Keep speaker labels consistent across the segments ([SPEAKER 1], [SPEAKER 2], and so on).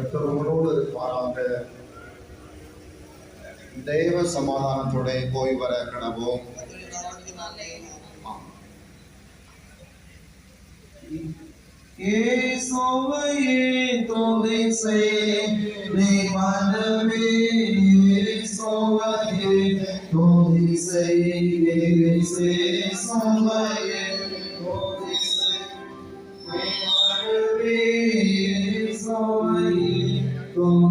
[SPEAKER 1] கர்த்தர் உங்களோடு இருப்பாராக தெய்வ சமாதானத்தோட போய் வர கனவோம்
[SPEAKER 2] ஏ சோவையே துதி செய், away from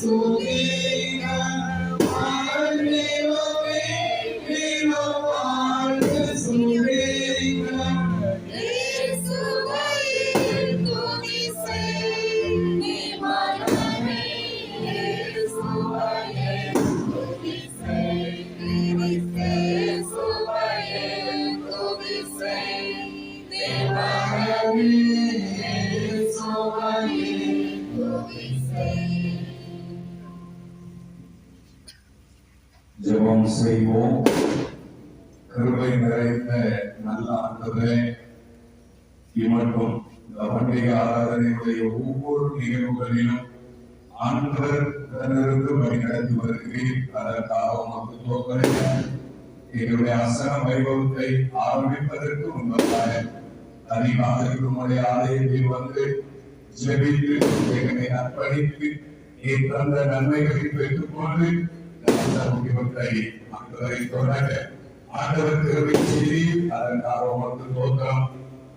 [SPEAKER 2] Thank you.
[SPEAKER 3] ஜெபம் செய்வோம். கிருபை நிறைந்த நல்ல ஆண்டவரே இமட்டும் இந்த பண்டிகை ஆராதனையுடைய ஒவ்வொரு நிகழ்வுகளிலும் ஆண்டவர் தன்னிருந்து வழிநடத்தி வருகிறேன் அதற்காக உமக்கு தோக்கரை எங்களுடைய அசன வைபவத்தை ஆரம்பிப்பதற்கு முன்பதாக அதிகமாக உங்களுடைய ஆலயத்தில் வந்து ஜெபித்து எங்களை அர்ப்பணித்து நீ தந்த நன்மைகளை பெற்றுக்கொண்டு நல்ல முடிவுகளை ஆண்டவரை தொடர ஆண்டவர் கிருபை செய்தி அதற்காக உமக்கு தோற்றம்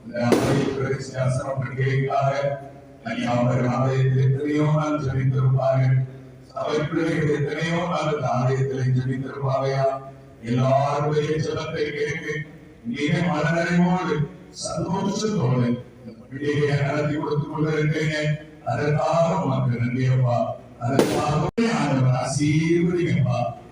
[SPEAKER 3] இந்த ஆலய சியாசன பண்டிகைக்காக தனியாவர் ஆலயத்தில் எத்தனையோ நாள் ஜெபித்திருப்பார்கள் சபை பிள்ளைகள் எத்தனையோ நாள் இந்த ஆலயத்தில் எல்லாருடைய கேட்டு மனநிறைவோடு சந்தோஷத்தோடு பண்டிகையை நடத்தி கொடுத்துக் கொண்டிருக்கீங்க அதற்காக உனக்கு நன்றியப்பா அப்பா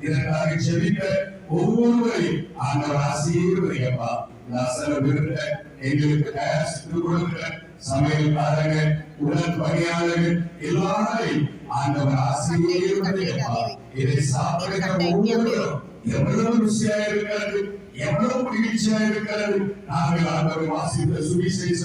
[SPEAKER 3] இதற்காக செபித்த ஒவ்வொருவரையும் ஆண்டவர் ஆசீர்வதிங்கப்பா நசன விருந்த எங்களுக்கு தயார் கொடுக்கிற சமையல்காரங்க உடல் பணியாளர்கள் எல்லாரையும் ஆண்டவர் ஆசீர்வதிங்கப்பா இதை சாப்பிடுகிற ஒவ்வொருவரும் எவ்வளவு ருசியா இருக்கிறது எவ்வளவு மகிழ்ச்சியா இருக்கிறது நாங்கள் ஆண்டவர் வாசித்த சுவிசேஷ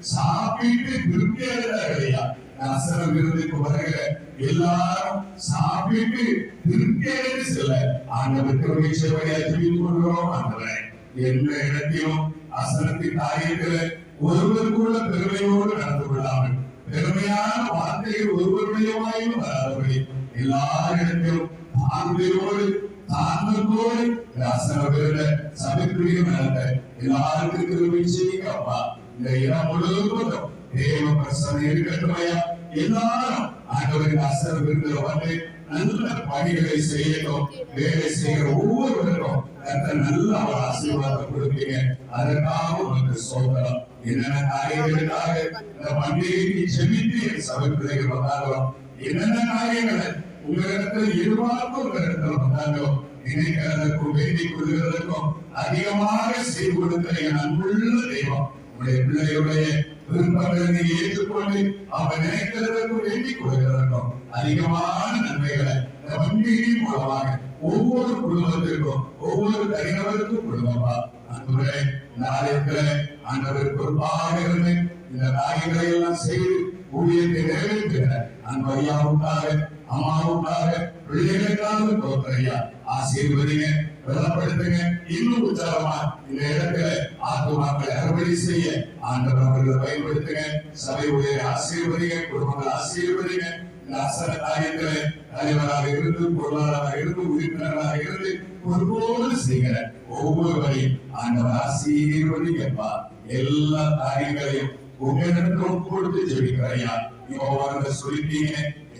[SPEAKER 3] சாப்பிட்டு திருப்தி அடைந்தார்களையா நசர விருதுக்கு வருகிற எல்லாரும் சாப்பிட்டு திருப்தி அடைந்து செல்ல. ஆண்டவருக்கு மகிழ்ச்சியபடியா சேவையா கொள்கிறோம் ஆண்டவரே. எந்த இடத்திலும் அசனத்தின் காரியத்தில் ஒருவர் கூட பெருமையோடு நடந்து கொள்ளாமல் பெருமையான வார்த்தைகள் ஒருவருடையவாயும் வராதபடி எல்லாரிடத்திலும் தாழ்மையோடு அசன அசனவிருந்த சபைக்குரிய நடந்த எல்லாருக்கும் திருமணம் செய்யுங்க அப்பா. இந்த இடம் முழுவதும் தேவ பிரசனை இருக்கட்டுமையா எல்லாரும் ஆண்டவரின் அசர் விருந்தில் வந்து நல்ல பணிகளை செய்யணும் வேலை செய்கிற ஒவ்வொருவருக்கும் கர்த்தர் நல்ல ஒரு ஆசீர்வாதம் கொடுப்பீங்க அதற்காக உங்களுக்கு சோதனம் என்னென்ன காரியங்களுக்காக இந்த பண்டிகைக்கு செபித்து என் சபை வந்தாலும் என்னென்ன காரியங்களை உங்களிடத்தில் எதிர்பார்ப்பு உங்களிடத்தில் வந்தாலும் நினைக்கிறதற்கும் வேண்டிக் கொள்கிறதற்கும் அதிகமாக செய்து கொடுக்கிற என் அன்புள்ள தெய்வம் உங்களுடைய பிள்ளையுடைய விருப்பங்களை நீங்க ஏற்றுக்கொண்டு அவன் நினைக்கிறதற்கும் எண்ணிக் கொள்கிறதற்கும் அதிகமான நன்மைகளை இந்த பண்டிகையின் மூலமாக ஒவ்வொரு குடும்பத்திற்கும் ஒவ்வொரு தனிநபருக்கும் குடும்பமா அன்புகளே இந்த ஆலயத்துல ஆண்டவர் பொறுப்பாக இருந்து இந்த காரியங்களை எல்லாம் செய்து ஊழியத்தை நிறைவேற்றுகிற அன்பு ஐயாவுக்காக அம்மாவுக்காக பிள்ளைகளுக்காக தோற்றையா ஆசீர்வதிங்க பலப்படுத்துங்க இன்னும் உற்சாகமா இந்த இடத்துல ஆத்துமாக்களை அறுவடை செய்ய ஆண்டவர் அவர்களை பயன்படுத்துங்க சபை ஊழியரை ஆசீர்வதிங்க குடும்பங்களை ஆசீர்வதிங்க இந்த தலைவராக இருந்து பொருளாளராக இருந்து உறுப்பினராக இருந்து பொறுப்போடு செய்கிற ஒவ்வொருவரையும் ஆண்டவர் ஆசீர்வதிங்கப்பா எல்லா காரியங்களையும் உங்களிடத்தில் ஒப்பு கொடுத்து ஜெபிக்கிறையா. யோவான சொல்லிட்டீங்க.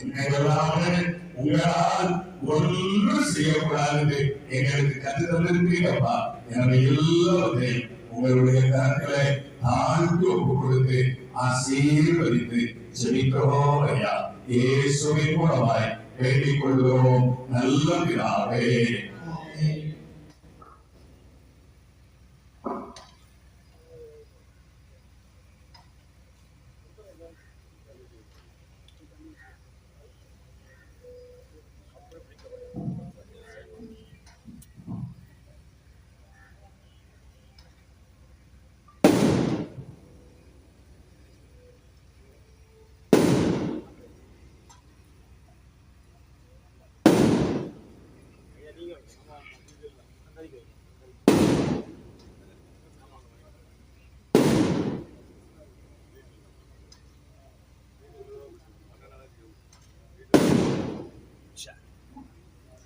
[SPEAKER 3] என்னெல்லாம் உங்களால் ஒன்றும் செய்யக்கூடாது. எங்களுக்கு கத்து தந்திருக்கிறீங்கப்பா. எனவே எல்லாவற்றையும் உங்களுடைய கருத்துக்களை தாழ்த்து ஒப்பு கொடுத்து ஆசீர்வதித்து ஜெபிக்கிறோம் ஐயா. இயேசுவின் மூலமாய் வேண்டிக் கொள்கிறோம். நல்ல பிதாவே.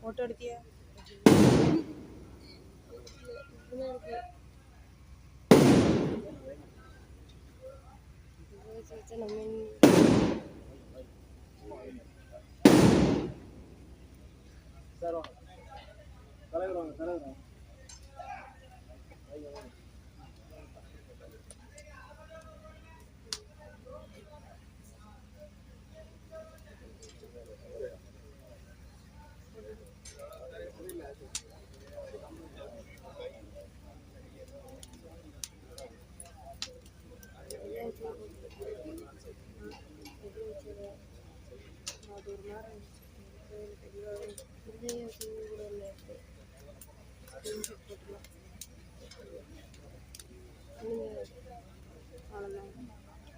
[SPEAKER 4] ஃபோட்டோ எடுத்தியா? சார் வாங்க. தலைவர் வாங்க தலைவர் வாங்க.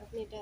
[SPEAKER 4] అట్లా